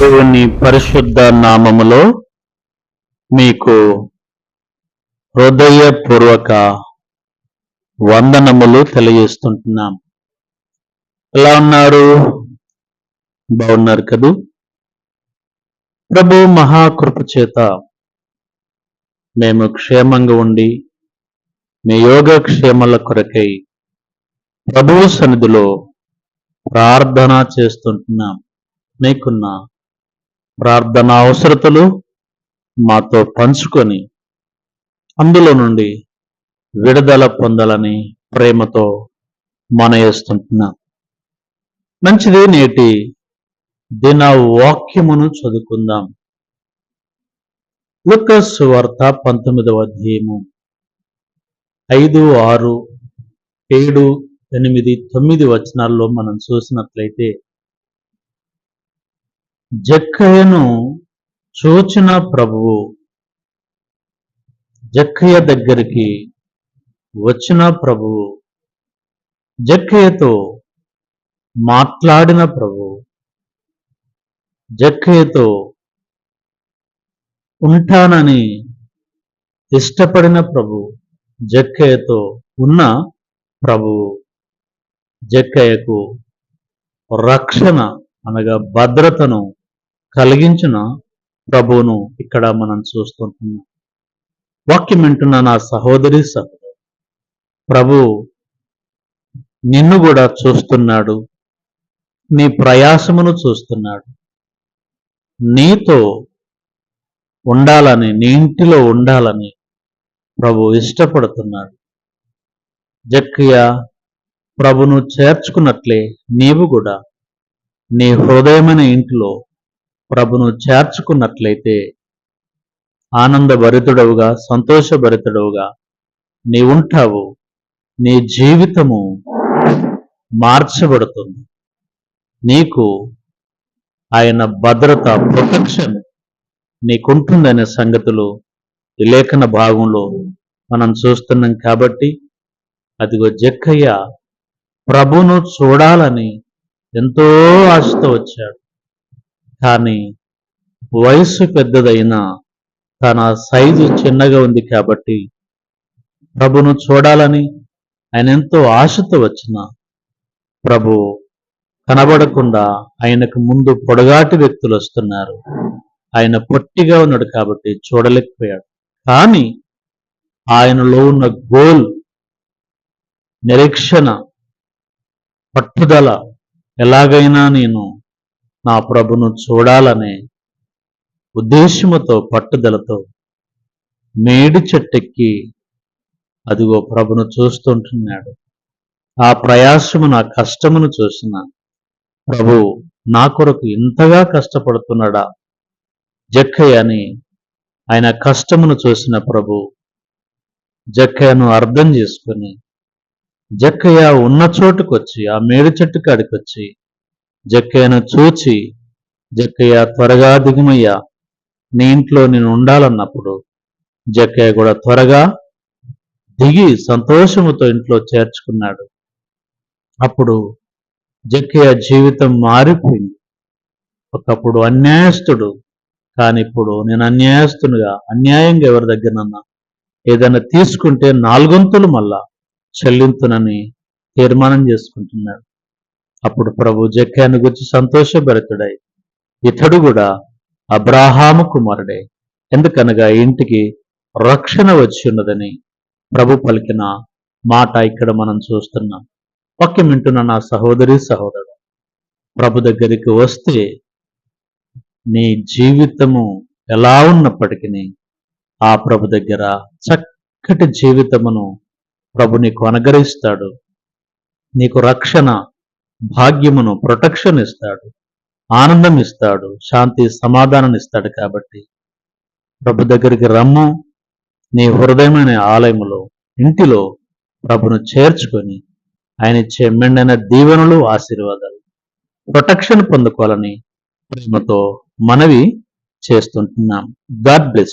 దేవుని పరిశుద్ధ నామములో మీకు హృదయపూర్వక వందనములు తెలియజేస్తుంటున్నాం. ఎలా ఉన్నారు? బాగున్నారు కదూ? ప్రభు మహాకృప చేత మేము క్షేమంగా ఉండి మీ యోగక్షేమాల కొరకై ప్రభువు సన్నిధిలో ప్రార్థన చేస్తుంటున్నాం. మీకున్న ప్రార్థన అవసరతలు మాతో పంచుకొని అందులో నుండి విడుదల పొందాలని ప్రేమతో మనయేస్తుంటున్నా మంచిది నేటి దిన వాక్యమును చదువుకుందాం. లుకస్ వార్త పంతొమ్మిదవ అధ్యాయము ఐదు ఆరు ఏడు ఎనిమిది తొమ్మిది వచనాల్లో మనం చూసినట్లయితే జక్కయ్యను చూచిన ప్రభువు జక్కయ్య దగ్గరికి వచ్చిన ప్రభువు జక్కయ్యతో మాట్లాడిన ప్రభు జక్కయ్యతో ఉంటానని ఇష్టపడిన ప్రభు జక్కయ్యతో ఉన్న ప్రభువు జక్కయ్యకు రక్షణ అనగా భద్రతను కలిగించిన. ప్రభువును ఇక్కడ మనం చూస్తుంటున్నాం. వాక్యం వింటున్న నా సహోదరి సహోదరు ప్రభు నిన్ను కూడా చూస్తున్నాడు. నీ ప్రయాసమును చూస్తున్నాడు. నీతో ఉండాలని నీ ఇంటిలో ఉండాలని ప్రభు ఇష్టపడుతున్నాడు. జక్రియా ప్రభును చేర్చుకున్నట్లే నీవు కూడా నీ హృదయమైన ఇంటిలో ప్రభును చేర్చుకున్నట్లయితే ఆనందభరితుడవుగా సంతోషభరితుడవుగా నీ ఉంటావు నీ జీవితము మార్చబడుతుంది. నీకు ఆయన భద్రత ప్రొటెక్షన్ నీకుంటుందనే సంగతులు ఈ లేఖన భాగంలో మనం చూస్తున్నాం కాబట్టి అదిగో జక్కయ్య ప్రభును చూడాలని ఎంతో ఆశతో వచ్చాడు. కానీ వయస్సు పెద్దదైనా తన సైజు చిన్నగా ఉంది కాబట్టి ప్రభును చూడాలని ఆయన ఎంతో ఆశతో వచ్చిన ప్రభు కనబడకుండా ఆయనకు ముందు పొడగాటి వ్యక్తులు వస్తున్నారు. ఆయన పొట్టిగా ఉన్నాడు కాబట్టి చూడలేకపోయాడు. కానీ ఆయనలో ఉన్న గోల్ నిరీక్షణ పట్టుదల ఎలాగైనా నేను నా ప్రభును చూడాలనే ఉద్దేశముతో పట్టుదలతో మేడి చెట్టెక్కి అదిగో ప్రభును చూస్తుంటున్నాడు. ఆ ప్రయాసము నా కష్టమును చూసిన ప్రభు నా కొరకు ఇంతగా కష్టపడుతున్నాడా? జక్కయ్య అని ఆయన కష్టమును చూసిన ప్రభు జక్కయ్యను అర్థం చేసుకుని జక్కయ్య ఉన్న చోటుకొచ్చి ఆ మేడి చెట్టు కాడికి వచ్చి జక్కయ్యను చూచి జక్కయ్య త్వరగా దిగుమయ్యా. నీ ఇంట్లో నేను ఉండాలన్నప్పుడు జక్కయ్య కూడా త్వరగా దిగి సంతోషముతో ఇంట్లో చేర్చుకున్నాడు. అప్పుడు జక్కయ్య జీవితం మారిపోయింది. ఒకప్పుడు అన్యాయస్తుడు కానీ ఇప్పుడు నేను అన్యాయస్తునిగా అన్యాయంగా ఎవరి దగ్గరనన్నా ఏదైనా తీసుకుంటే నాలుగొంతులు మళ్ళా చెల్లింతునని తీర్మానం చేసుకుంటున్నాడు. అప్పుడు ప్రభు జక్యాన్ని గురించి సంతోషభరితుడై ఇతడు కూడా అబ్రాహాము కుమారుడే. ఎందుకనగా ఇంటికి రక్షణ వచ్చి ఉన్నదని ప్రభు పలికిన మాట ఇక్కడ మనం చూస్తున్నాం. వాక్యం వింటున్న నా సహోదరి సహోదరుడు ప్రభు దగ్గరికి వస్తే నీ జీవితము ఎలా ఉన్నప్పటికీ ఆ ప్రభు దగ్గర చక్కటి జీవితమును ప్రభు నీకు అనుగ్రహిస్తాడు. నీకు రక్షణ భాగ్యమును ప్రొటెక్షన్ ఇస్తాడు ఆనందం ఇస్తాడు శాంతి సమాధానం ఇస్తాడు కాబట్టి ప్రభు దగ్గరికి రమ్ము నీ హృదయమైన ఆలయములో ఇంటిలో ప్రభును చేర్చుకొని ఆయన ఇచ్చే మెండైన దీవెనలు ఆశీర్వాదాలు ప్రొటెక్షన్ పొందుకోవాలని ప్రేమతో మనవి చేస్తుంటున్నాం. God bless you